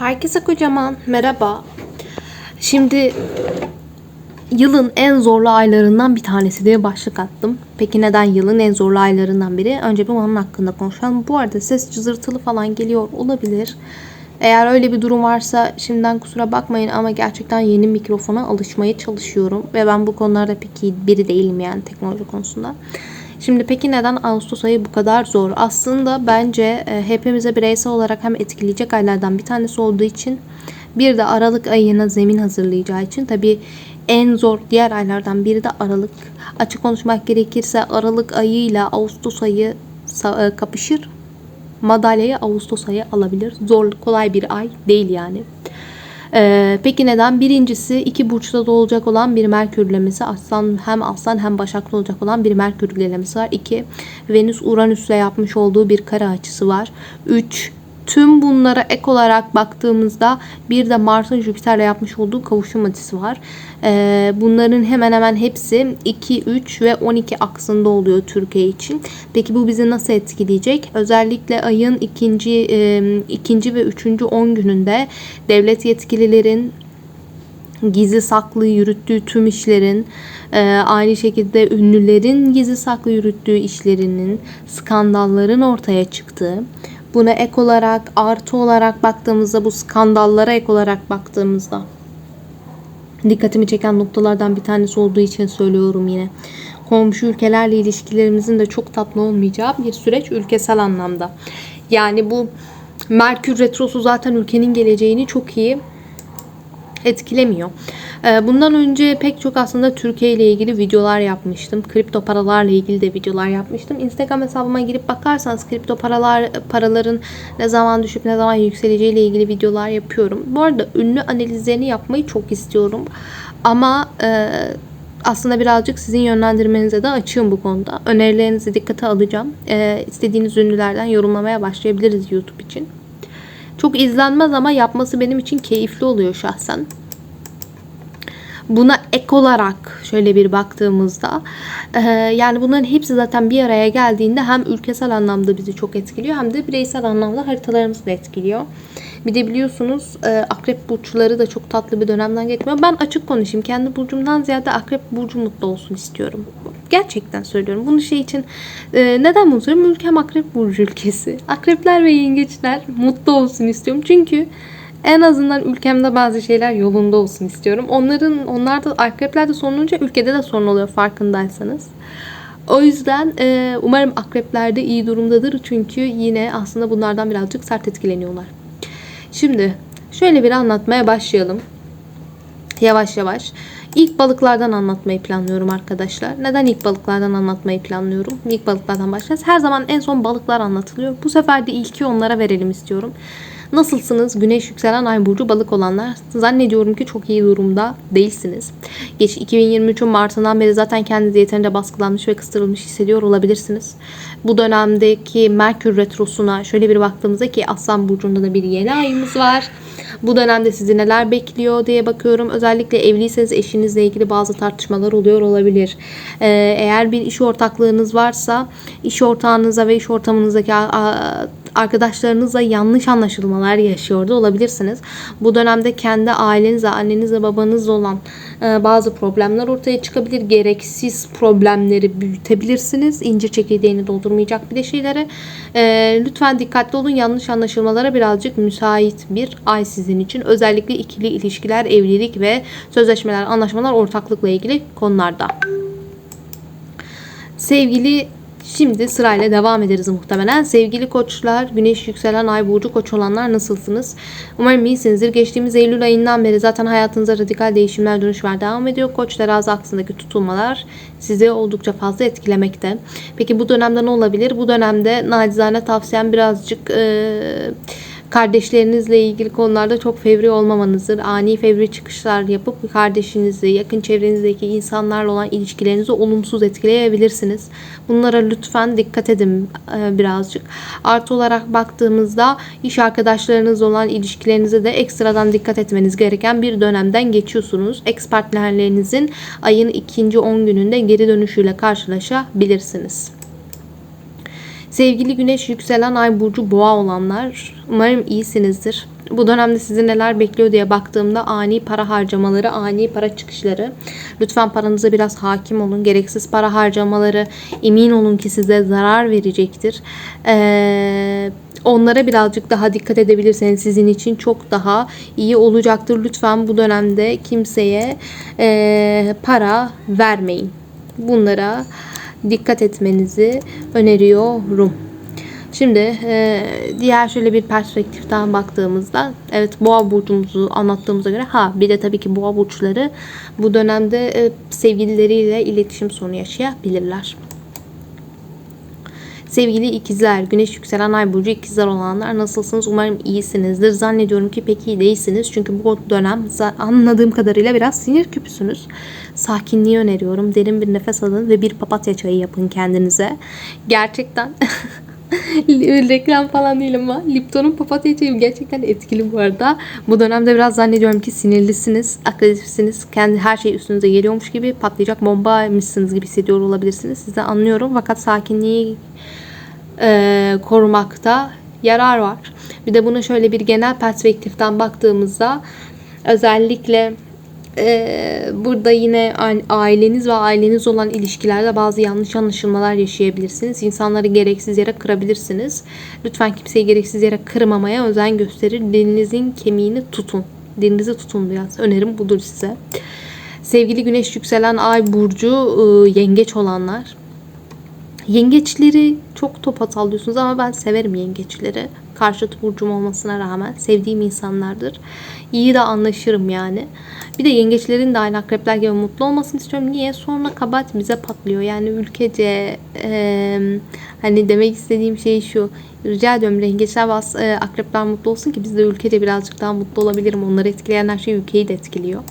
Herkese kocaman merhaba. Şimdi yılın en zorlu aylarından bir tanesi diye başlık attım. Peki neden yılın en zorlu aylarından biri? Önce bir onun hakkında konuşalım. Bu arada ses cızırtılı falan geliyor olabilir. Eğer öyle bir durum varsa şimdiden kusura bakmayın ama gerçekten yeni mikrofona alışmaya çalışıyorum. Ve ben bu konularda pek iyi biri değilim yani teknoloji konusunda. Şimdi peki neden Ağustos ayı bu kadar zor? Aslında bence e, hepimize bireysel olarak hem etkileyecek aylardan bir tanesi olduğu için bir de Aralık ayına zemin hazırlayacağı için tabii en zor diğer aylardan biri de Aralık. Açık konuşmak gerekirse Aralık ayıyla Ağustos ayı e, kapışır. Madalyayı Ağustos ayı alabilir. Zor, kolay bir ay değil yani. Ee, peki neden? Birincisi iki burçta da olacak olan bir Merkürlemesi. Aslan hem Aslan hem Başak'ta olacak olan bir Merkürlemesi var. İki Venüs Uranüs'le yapmış olduğu bir kare açısı var. Üç Tüm bunlara ek olarak baktığımızda bir de Mars'ın Jüpiter'le yapmış olduğu kavuşum açısı var. Ee, bunların hemen hemen hepsi 2, 3 ve 12 aksında oluyor Türkiye için. Peki bu bizi nasıl etkileyecek? Özellikle ayın ikinci, e, ikinci ve üçüncü 10 gününde devlet yetkililerin gizli saklı yürüttüğü tüm işlerin, e, aynı şekilde ünlülerin gizli saklı yürüttüğü işlerinin, skandalların ortaya çıktığı, buna ek olarak, artı olarak baktığımızda, bu skandallara ek olarak baktığımızda, dikkatimi çeken noktalardan bir tanesi olduğu için söylüyorum yine. Komşu ülkelerle ilişkilerimizin de çok tatlı olmayacağı bir süreç ülkesel anlamda. Yani bu Merkür Retrosu zaten ülkenin geleceğini çok iyi etkilemiyor. Ee, Bundan önce pek çok aslında Türkiye ile ilgili videolar yapmıştım. Kripto paralarla ilgili de videolar yapmıştım. Instagram hesabıma girip bakarsanız kripto paralar paraların ne zaman düşüp ne zaman yükseleceği ile ilgili videolar yapıyorum. Bu arada ünlü analizlerini yapmayı çok istiyorum. Ama e, aslında birazcık sizin yönlendirmenize de açığım bu konuda. Önerilerinizi dikkate alacağım. E, istediğiniz ünlülerden yorumlamaya başlayabiliriz YouTube için. Çok izlenmez ama yapması benim için keyifli oluyor şahsen. Buna ek olarak şöyle bir baktığımızda yani bunların hepsi zaten bir araya geldiğinde hem ülkesel anlamda bizi çok etkiliyor hem de bireysel anlamda haritalarımızı da etkiliyor. Bir de biliyorsunuz akrep burçları da çok tatlı bir dönemden geçmiyor. Ben açık konuşayım. Kendi burcumdan ziyade akrep burcu mutlu olsun istiyorum. Gerçekten söylüyorum. Bunu şey için e, neden bunu söylüyorum? Ülkem akrep burcu ülkesi. Akrepler ve yengeçler mutlu olsun istiyorum. Çünkü en azından ülkemde bazı şeyler yolunda olsun istiyorum. Onların onlar da akrepler de sorun olunca ülkede de sorun oluyor farkındaysanız. O yüzden e, umarım akrepler de iyi durumdadır. Çünkü yine aslında bunlardan birazcık sert etkileniyorlar. Şimdi şöyle bir anlatmaya başlayalım. Yavaş yavaş. İlk balıklardan anlatmayı planlıyorum arkadaşlar. Neden ilk balıklardan anlatmayı planlıyorum? İlk balıklardan başlayacağız. Her zaman en son balıklar anlatılıyor. Bu sefer de ilki onlara verelim istiyorum. Nasılsınız? Güneş yükselen ay burcu balık olanlar. Zannediyorum ki çok iyi durumda değilsiniz. Geç 2023'ün Mart'ından beri zaten kendinizi yeterince baskılanmış ve kıstırılmış hissediyor olabilirsiniz. Bu dönemdeki Merkür Retrosu'na şöyle bir baktığımızda ki Aslan Burcu'nda da bir yeni ayımız var. Bu dönemde sizi neler bekliyor diye bakıyorum. Özellikle evliyseniz eşinizle ilgili bazı tartışmalar oluyor olabilir. Ee, eğer bir iş ortaklığınız varsa iş ortağınıza ve iş ortamınızdaki arkadaşlarınızla yanlış anlaşılmalar yaşıyor da olabilirsiniz. Bu dönemde kendi ailenizle, annenizle, babanızla olan bazı problemler ortaya çıkabilir. Gereksiz problemleri büyütebilirsiniz. İncir çekirdeğini doldurmayacak bir de şeylere. E, lütfen dikkatli olun. Yanlış anlaşılmalara birazcık müsait bir ay sizin için. Özellikle ikili ilişkiler, evlilik ve sözleşmeler, anlaşmalar, ortaklıkla ilgili konularda. Sevgili Şimdi sırayla devam ederiz muhtemelen. Sevgili koçlar, güneş yükselen ay burcu koç olanlar nasılsınız? Umarım iyisinizdir. Geçtiğimiz Eylül ayından beri zaten hayatınıza radikal değişimler, dönüşler devam ediyor. Koç terazi aksındaki tutulmalar sizi oldukça fazla etkilemekte. Peki bu dönemde ne olabilir? Bu dönemde nacizane tavsiyem birazcık... Ee, kardeşlerinizle ilgili konularda çok fevri olmamanızdır. Ani fevri çıkışlar yapıp kardeşinizle, yakın çevrenizdeki insanlarla olan ilişkilerinizi olumsuz etkileyebilirsiniz. Bunlara lütfen dikkat edin e, birazcık. Artı olarak baktığımızda iş arkadaşlarınızla olan ilişkilerinize de ekstradan dikkat etmeniz gereken bir dönemden geçiyorsunuz. Ex partnerlerinizin ayın ikinci 10 gününde geri dönüşüyle karşılaşabilirsiniz. Sevgili güneş yükselen ay burcu boğa olanlar umarım iyisinizdir. bu dönemde sizi neler bekliyor diye baktığımda ani para harcamaları, ani para çıkışları. Lütfen paranıza biraz hakim olun. Gereksiz para harcamaları emin olun ki size zarar verecektir. Ee, onlara birazcık daha dikkat edebilirseniz sizin için çok daha iyi olacaktır. Lütfen bu dönemde kimseye e, para vermeyin. Bunlara dikkat etmenizi öneriyorum. Şimdi e, diğer şöyle bir perspektiften baktığımızda evet boğa burcumuzu anlattığımıza göre ha bir de tabii ki boğa burçları bu dönemde e, sevgilileriyle iletişim sorunu yaşayabilirler. Sevgili ikizler, güneş yükselen ay burcu ikizler olanlar nasılsınız? Umarım iyisinizdir. Zannediyorum ki pek iyi değilsiniz. Çünkü bu dönem anladığım kadarıyla biraz sinir küpüsünüz. Sakinliği öneriyorum. Derin bir nefes alın ve bir papatya çayı yapın kendinize. Gerçekten reklam falan değil ama Lipton'un papatya çayı gerçekten etkili bu arada. Bu dönemde biraz zannediyorum ki sinirlisiniz, agresifsiniz. Kendi her şey üstünüze geliyormuş gibi patlayacak bomba mısınız gibi hissediyor olabilirsiniz. Sizi anlıyorum fakat sakinliği e, korumakta yarar var. Bir de bunu şöyle bir genel perspektiften baktığımızda özellikle ee, burada yine aileniz ve aileniz olan ilişkilerde bazı yanlış anlaşılmalar yaşayabilirsiniz. İnsanları gereksiz yere kırabilirsiniz. Lütfen kimseyi gereksiz yere kırmamaya özen gösterir. Dilinizin kemiğini tutun. Dilinizi tutun biraz. Önerim budur size. Sevgili güneş yükselen ay burcu ıı, yengeç olanlar. Yengeçleri çok top diyorsunuz ama ben severim yengeçleri. Karşıt burcum olmasına rağmen sevdiğim insanlardır. İyi de anlaşırım yani. Bir de yengeçlerin de aynı akrepler gibi mutlu olmasını istiyorum. Niye? Sonra kabahat bize patlıyor. Yani ülkece e, hani demek istediğim şey şu. Rica ediyorum yengeçler bas e, akrepler mutlu olsun ki biz de ülkece birazcık daha mutlu olabilirim. Onları etkileyen her şey ülkeyi de etkiliyor.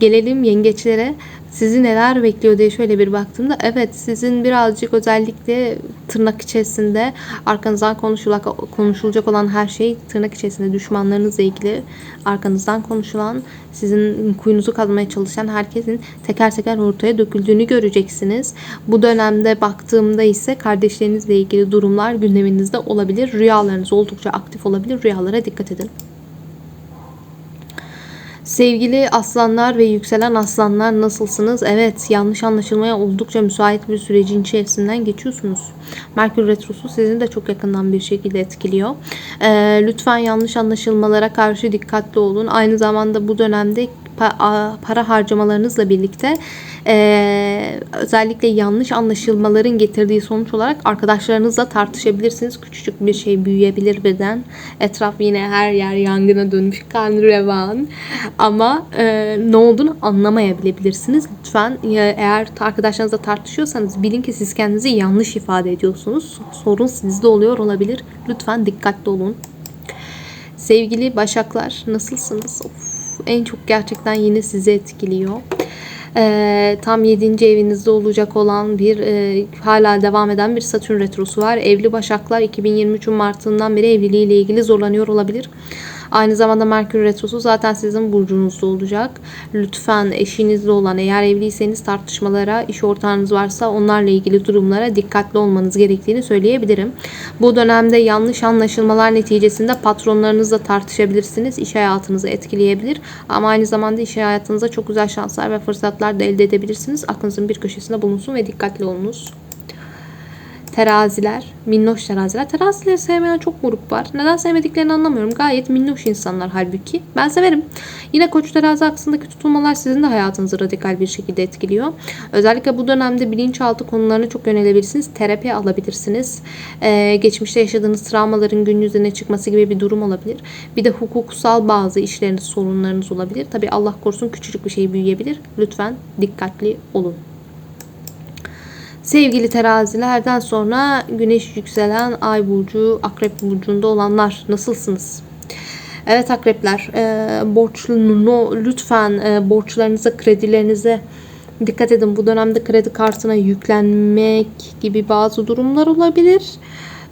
Gelelim yengeçlere sizi neler bekliyor diye şöyle bir baktığımda evet sizin birazcık özellikle tırnak içerisinde arkanızdan konuşulacak, konuşulacak olan her şey tırnak içerisinde düşmanlarınızla ilgili arkanızdan konuşulan sizin kuyunuzu kazmaya çalışan herkesin teker teker ortaya döküldüğünü göreceksiniz. Bu dönemde baktığımda ise kardeşlerinizle ilgili durumlar gündeminizde olabilir. Rüyalarınız oldukça aktif olabilir. Rüyalara dikkat edin. Sevgili aslanlar ve yükselen aslanlar nasılsınız? Evet yanlış anlaşılmaya oldukça müsait bir sürecin içerisinden geçiyorsunuz. Merkür Retrosu sizin de çok yakından bir şekilde etkiliyor. Ee, lütfen yanlış anlaşılmalara karşı dikkatli olun. Aynı zamanda bu dönemde para harcamalarınızla birlikte e, özellikle yanlış anlaşılmaların getirdiği sonuç olarak arkadaşlarınızla tartışabilirsiniz. Küçücük bir şey büyüyebilir birden. Etraf yine her yer yangına dönmüş kan revan. Ama e, ne olduğunu anlamayabilebilirsiniz. Lütfen eğer arkadaşlarınızla tartışıyorsanız bilin ki siz kendinizi yanlış ifade ediyorsunuz. Sorun sizde oluyor olabilir. Lütfen dikkatli olun. Sevgili Başaklar nasılsınız? Of en çok gerçekten yine sizi etkiliyor. Ee, tam 7. evinizde olacak olan bir e, hala devam eden bir Satürn retrosu var. Evli Başaklar 2023'ün Mart'ından beri evliliğiyle ilgili zorlanıyor olabilir. Aynı zamanda Merkür Retrosu zaten sizin burcunuzda olacak. Lütfen eşinizle olan eğer evliyseniz tartışmalara, iş ortağınız varsa onlarla ilgili durumlara dikkatli olmanız gerektiğini söyleyebilirim. Bu dönemde yanlış anlaşılmalar neticesinde patronlarınızla tartışabilirsiniz. İş hayatınızı etkileyebilir. Ama aynı zamanda iş hayatınıza çok güzel şanslar ve fırsatlar da elde edebilirsiniz. Aklınızın bir köşesinde bulunsun ve dikkatli olunuz teraziler, minnoş teraziler. Terazileri sevmeyen çok grup var. Neden sevmediklerini anlamıyorum. Gayet minnoş insanlar halbuki. Ben severim. Yine koç terazi aksındaki tutulmalar sizin de hayatınızı radikal bir şekilde etkiliyor. Özellikle bu dönemde bilinçaltı konularına çok yönelebilirsiniz. Terapi alabilirsiniz. Ee, geçmişte yaşadığınız travmaların gün yüzüne çıkması gibi bir durum olabilir. Bir de hukuksal bazı işleriniz, sorunlarınız olabilir. Tabi Allah korusun küçücük bir şey büyüyebilir. Lütfen dikkatli olun. Sevgili terazilerden sonra güneş yükselen ay burcu, akrep burcunda olanlar nasılsınız? Evet akrepler, e, borçlu, lütfen e, borçlarınıza, kredilerinize dikkat edin. Bu dönemde kredi kartına yüklenmek gibi bazı durumlar olabilir.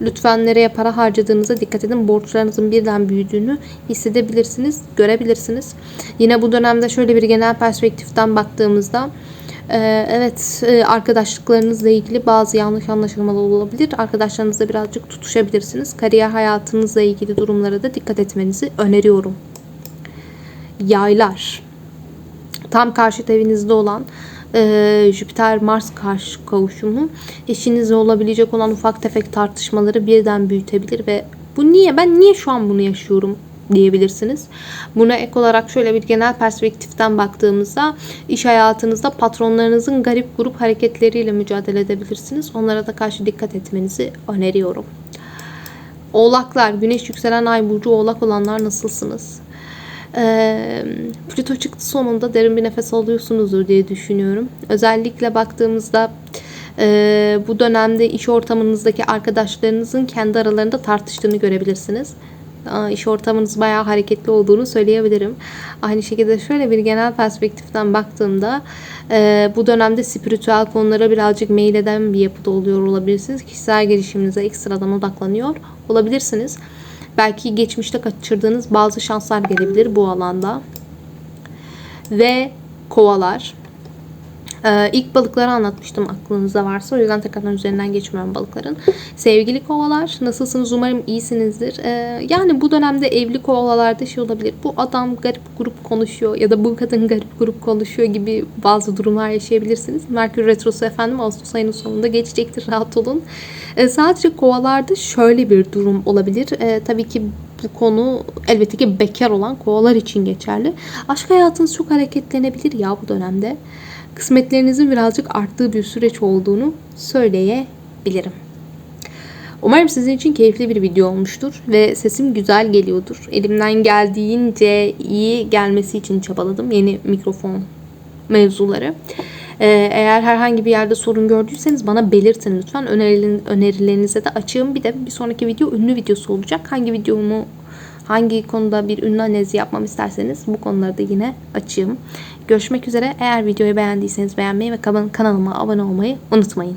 Lütfen nereye para harcadığınıza dikkat edin. Borçlarınızın birden büyüdüğünü hissedebilirsiniz, görebilirsiniz. Yine bu dönemde şöyle bir genel perspektiften baktığımızda Ee, evet e, arkadaşlıklarınızla ilgili bazı yanlış anlaşılmalar olabilir. Arkadaşlarınızla birazcık tutuşabilirsiniz. Kariyer hayatınızla ilgili durumlara da dikkat etmenizi öneriyorum. Yaylar. Tam karşıt evinizde olan e, Jüpiter-Mars karşı kavuşumu eşinizle olabilecek olan ufak tefek tartışmaları birden büyütebilir ve bu niye ben niye şu an bunu yaşıyorum diyebilirsiniz. Buna ek olarak şöyle bir genel perspektiften baktığımızda iş hayatınızda patronlarınızın garip grup hareketleriyle mücadele edebilirsiniz. Onlara da karşı dikkat etmenizi öneriyorum. Oğlaklar, güneş yükselen ay burcu oğlak olanlar nasılsınız? Ee, Plüto çıktı sonunda derin bir nefes alıyorsunuzdur diye düşünüyorum. Özellikle baktığımızda e, bu dönemde iş ortamınızdaki arkadaşlarınızın kendi aralarında tartıştığını görebilirsiniz. İş ortamınız bayağı hareketli olduğunu söyleyebilirim. Aynı şekilde şöyle bir genel perspektiften baktığımda e, bu dönemde spiritüel konulara birazcık meyil eden bir yapıda oluyor olabilirsiniz. Kişisel gelişiminize ekstradan odaklanıyor olabilirsiniz. Belki geçmişte kaçırdığınız bazı şanslar gelebilir bu alanda. Ve kovalar. Ee, ilk balıkları anlatmıştım aklınızda varsa. O yüzden tekrardan üzerinden geçmiyorum balıkların. Sevgili kovalar nasılsınız? Umarım iyisinizdir. Ee, yani bu dönemde evli kovalarda şey olabilir. Bu adam garip grup konuşuyor ya da bu kadın garip grup konuşuyor gibi bazı durumlar yaşayabilirsiniz. Merkür Retrosu efendim Ağustos ayının sonunda geçecektir. Rahat olun. Ee, sadece kovalarda şöyle bir durum olabilir. Ee, tabii ki bu konu elbette ki bekar olan kovalar için geçerli. Aşk hayatınız çok hareketlenebilir ya bu dönemde kısmetlerinizin birazcık arttığı bir süreç olduğunu söyleyebilirim. Umarım sizin için keyifli bir video olmuştur ve sesim güzel geliyordur. Elimden geldiğince iyi gelmesi için çabaladım yeni mikrofon mevzuları. Ee, eğer herhangi bir yerde sorun gördüyseniz bana belirtin lütfen. Önerileriniz, önerilerinize de açığım. Bir de bir sonraki video ünlü videosu olacak. Hangi videomu hangi konuda bir ünlü analizi yapmamı isterseniz bu konuları da yine açığım. Görüşmek üzere. Eğer videoyu beğendiyseniz beğenmeyi ve kanalıma abone olmayı unutmayın.